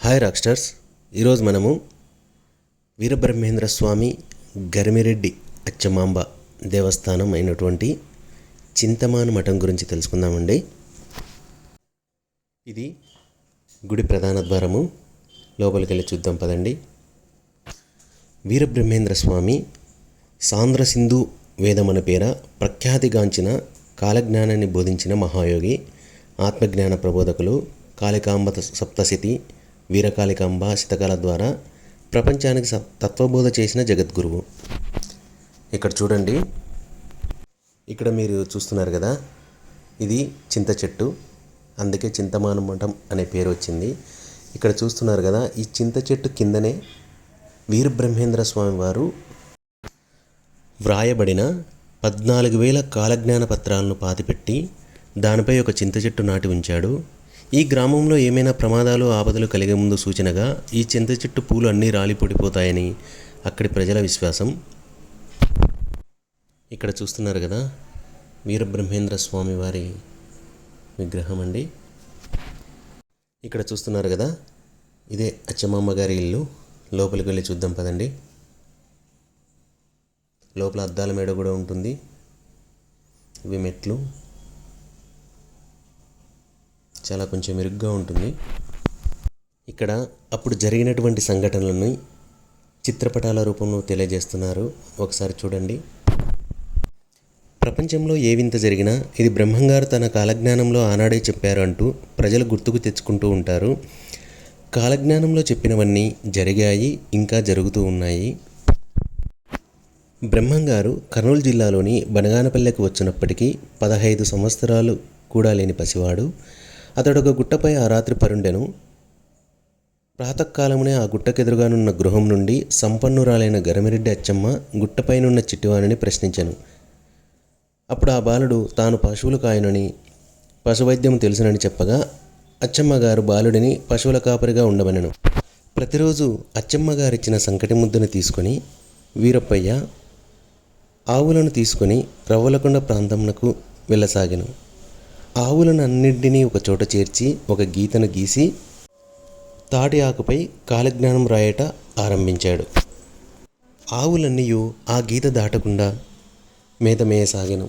Hi రాక్స్టర్స్ ఈరోజు మనము వీరబ్రహ్మేంద్ర స్వామి గరిమిరెడ్డి అచ్చమాంబ దేవస్థానం అయినటువంటి చింతమాను మఠం గురించి తెలుసుకుందామండి. ఇది గుడి ప్రధాన ద్వారము. లోపలికి వెళ్ళి చూద్దాం పదండి. వీరబ్రహ్మేంద్ర స్వామి సాంద్రసింధు వేదమన పేర ప్రఖ్యాతిగాంచిన కాలజ్ఞానాన్ని బోధించిన మహాయోగి ఆత్మజ్ఞాన ప్రబోధకులు కాళికాంబ సప్తశతి వీరకాళికాంబ శతకాల ద్వారా ప్రపంచానికి తత్వబోధ చేసిన జగద్గురువు. ఇక్కడ చూడండి. ఇక్కడ మీరు చూస్తున్నారు కదా ఇది చింత చెట్టు. అందుకే చింతమాన మఠం అనే పేరు వచ్చింది. ఇక్కడ చూస్తున్నారు కదా ఈ చింత చెట్టు కిందనే వీరబ్రహ్మేంద్ర స్వామి వారు వ్రాయబడిన పద్నాలుగు వేల కాలజ్ఞాన పత్రాలను పాతిపెట్టి దానిపై ఒక చింత చెట్టు నాటి ఉంచాడు. ఈ గ్రామంలో ఏమైనా ప్రమాదాలు ఆపదలు కలిగే ముందు సూచనగా ఈ చింత చెట్టు పూలు అన్నీ రాలి పడిపోతాయని అక్కడి ప్రజల విశ్వాసం. ఇక్కడ చూస్తున్నారు కదా వీరబ్రహ్మేంద్ర స్వామి వారి విగ్రహం అండి. ఇక్కడ చూస్తున్నారు కదా ఇదే అచ్చమామ గారి ఇల్లు. లోపలికి వెళ్ళి చూద్దాం పదండి. లోపల అద్దాల మేడ కూడా ఉంటుంది. ఇవి మెట్లు. చాలా కొంచెం మెరుగ్గా ఉంటుంది. ఇక్కడ అప్పుడు జరిగినటువంటి సంఘటనలను చిత్రపటాల రూపంలో తెలియజేస్తున్నారు. ఒకసారి చూడండి. ప్రపంచంలో ఏ వింత జరిగినా ఇది బ్రహ్మంగారు తన కాలజ్ఞానంలో ఆనాడే చెప్పారు అంటూ ప్రజలు గుర్తుకు తెచ్చుకుంటూ ఉంటారు. కాలజ్ఞానంలో చెప్పినవన్నీ జరిగాయి ఇంకా జరుగుతూ ఉన్నాయి. బ్రహ్మంగారు కర్నూలు జిల్లాలోని బనగానపల్లెకు వచ్చినప్పటికీ పదహైదు సంవత్సరాలు కూడా లేని పసివాడు. అతడు ఒక గుట్టపై ఆ రాత్రి పరుండెను. ప్రాతకాలమునే ఆ గుట్టకెదురుగానున్న గృహం నుండి సంపన్నురాలైన గరమిరెడ్డి అచ్చమ్మ గుట్టపైనున్న చిట్టివాణిని ప్రశ్నించాను. అప్పుడు ఆ బాలుడు తాను పశువులు కాయనని పశువైద్యం తెలుసునని చెప్పగా అచ్చమ్మ గారు బాలుడిని పశువుల కాపరిగా ఉండమనెను ప్రతిరోజు అచ్చమ్మ గారిచ్చిన సంకటి ముద్దను తీసుకొని వీరప్పయ్య ఆవులను తీసుకొని రవ్వలకొండ ప్రాంతమునకు వెళ్ళసాగాను. ఆవులను అన్నింటినీ ఒక చోట చేర్చి ఒక గీతను గీసి తాటి ఆకుపై కాలజ్ఞానం రాయట ఆరంభించాడు. ఆవులన్నీయు ఆ గీత దాటకుండా మేతమేయసాగెను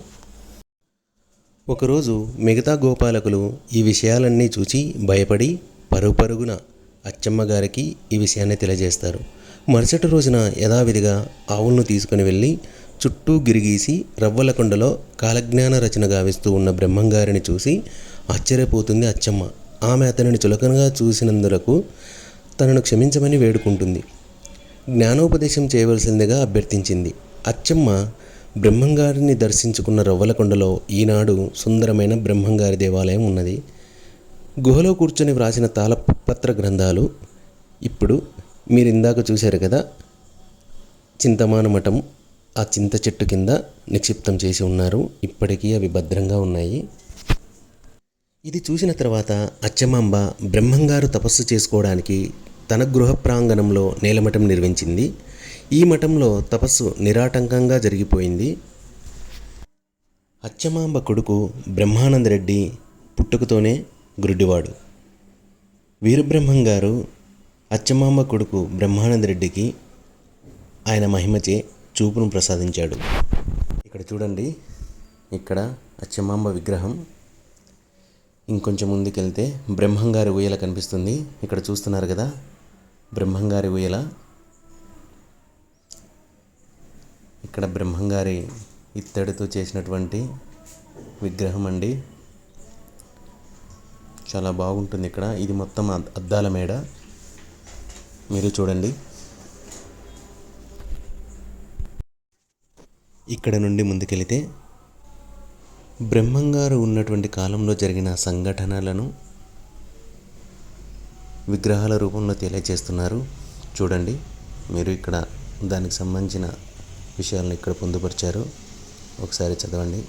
ఒకరోజు మిగతా గోపాలకులు ఈ విషయాలన్నీ చూచి భయపడి పరుగు పరుగున అచ్చమ్మగారికి ఈ విషయాన్ని తెలియజేస్తారు. మరుసటి రోజున యథావిధిగా ఆవులను తీసుకుని వెళ్ళి చుట్టూ గిరిగీసి రవ్వలకొండలో కాలజ్ఞాన రచన గావిస్తూ ఉన్న బ్రహ్మంగారిని చూసి ఆశ్చర్యపోతుంది అచ్చమ్మ. ఆమె అతనిని చులకనగా చూసినందులకు తనను క్షమించమని వేడుకుంటుంది. జ్ఞానోపదేశం చేయవలసిందిగా అభ్యర్థించింది. అచ్చమ్మ బ్రహ్మంగారిని దర్శించుకున్న రవ్వలకొండలో ఈనాడు సుందరమైన బ్రహ్మంగారి దేవాలయం ఉన్నది. గుహలో కూర్చొని వ్రాసిన తాళపత్ర గ్రంథాలు ఇప్పుడు మీరు ఇందాక చూశారు కదా? చింతమాన మఠం ఆ చింత చెట్టు కింద నిక్షిప్తం చేసి ఉన్నారు. ఇప్పటికీ అవి భద్రంగా ఉన్నాయి. ఇది చూసిన తర్వాత అచ్చమాంబ బ్రహ్మంగారు తపస్సు చేసుకోవడానికి తన గృహ ప్రాంగణంలో నేలమఠం నిర్మించింది. ఈ మఠంలో తపస్సు నిరాటంకంగా జరిగిపోయింది. అచ్చమాంబ కొడుకు బ్రహ్మానందరెడ్డి పుట్టుకతోనే గురుడివాడు. వీరబ్రహ్మం గారు అచ్చమాంబ కొడుకు బ్రహ్మానందరెడ్డికి ఆయన మహిమచే చూపును ప్రసాదించాడు. ఇక్కడ చూడండి ఇక్కడ అచ్చమాంబ విగ్రహం. ఇంకొంచెం ముందుకెళ్తే బ్రహ్మంగారి ఉయ్యల కనిపిస్తుంది. ఇక్కడ చూస్తున్నారు కదా బ్రహ్మంగారి ఉయ్యల. ఇక్కడ బ్రహ్మంగారి ఇత్తడితో చేసినటువంటి విగ్రహం అండి. చాలా బాగుంటుంది ఇక్కడ. ఇది మొత్తం అద్- అద్దాల మేడ. మీరు చూడండి. ఇక్కడ నుండి ముందుకెళితే బ్రహ్మంగారు ఉన్నటువంటి కాలంలో జరిగిన సంఘటనలను విగ్రహాల రూపంలో తెలియజేస్తున్నారు. చూడండి మీరు ఇక్కడ దానికి సంబంధించిన విషయాలను ఇక్కడ పొందుపరిచారు. ఒకసారి చదవండి.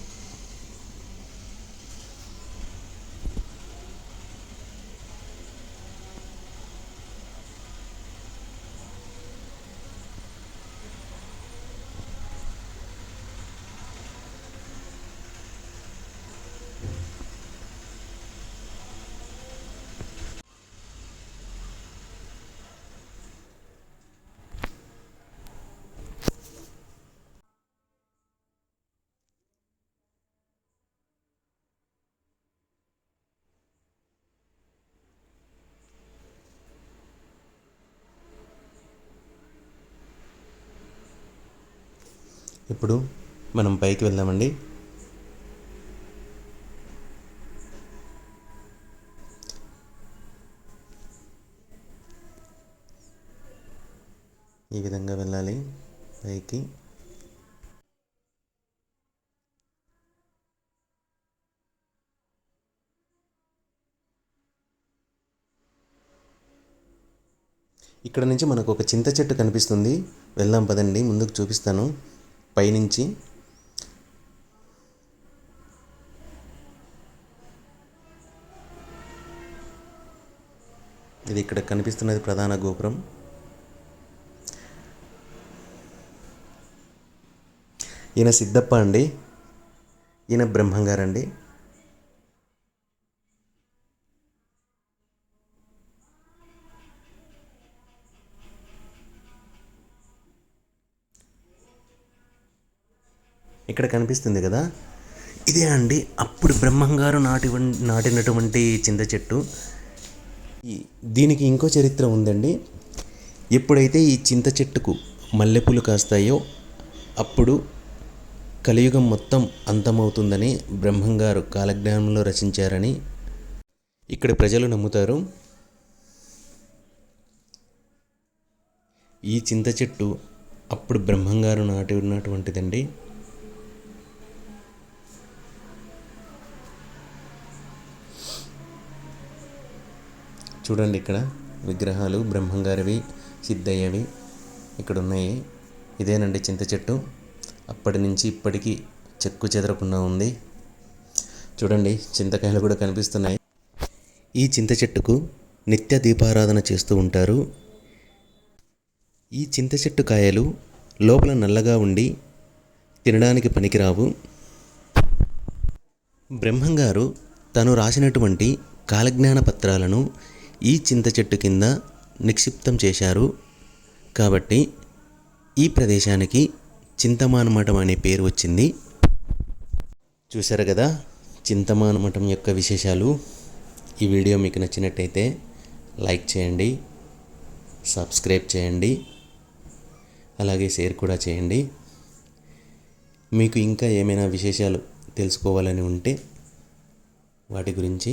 ఇప్పుడు మనం పైకి వెళ్దామండి. ఈ విధంగా వెళ్ళాలి పైకి. ఇక్కడ నుంచి మనకు ఒక చింత చెట్టు కనిపిస్తుంది. వెళ్దాం పదండి ముందుకు చూపిస్తాను. పైనుంచి ఇది ఇక్కడ కనిపిస్తున్నది ప్రధాన గోపురం. ఈయన సిద్ధప్ప అండి. ఈయన బ్రహ్మంగారండి. ఇక్కడ కనిపిస్తుంది కదా? ఇదే అండి అప్పుడు బ్రహ్మంగారు నాటి నాటినటువంటి చింత చెట్టు. దీనికి ఇంకో చరిత్ర ఉందండి. ఎప్పుడైతే ఈ చింత చెట్టుకు మల్లెపూలు కాస్తాయో అప్పుడు కలియుగం మొత్తం అంతమవుతుందని బ్రహ్మంగారు కాలజ్ఞానంలో రచించారని ఇక్కడ ప్రజలు నమ్ముతారు. ఈ చింత చెట్టు అప్పుడు బ్రహ్మంగారు నాటి ఉన్నటువంటిదండి చూడండి ఇక్కడ. విగ్రహాలు బ్రహ్మంగారివి సిద్ధయ్యవి ఇక్కడ ఉన్నాయి ఇదేనండి చింత చెట్టు. అప్పటి నుంచి ఇప్పటికీ చెక్కు చెదరకుండా ఉంది. చూడండి చింతకాయలు కూడా కనిపిస్తున్నాయి. ఈ చింత చెట్టుకు నిత్య దీపారాధన చేస్తూ ఉంటారు. ఈ చింత చెట్టు కాయలు లోపల నల్లగా ఉండి తినడానికి పనికిరావు. బ్రహ్మంగారు తను రాసినటువంటి కాలజ్ఞాన పత్రాలను ఈ చింత చెట్టు కింద నిక్షిప్తం చేశారు. కాబట్టి ఈ ప్రదేశానికి చింతమాన మఠం అనే పేరు వచ్చింది. చూశారు కదా చింతమాన మఠం యొక్క విశేషాలు. ఈ వీడియో మీకు నచ్చినట్టయితే లైక్ చేయండి సబ్స్క్రైబ్ చేయండి అలాగే షేర్ కూడా చేయండి. మీకు ఇంకా ఏమైనా విశేషాలు తెలుసుకోవాలని ఉంటే వాటి గురించి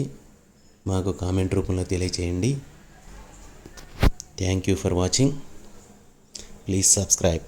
మాకు కామెంట్ రూపంలో తెలియచేయండి. Thank you for watching please subscribe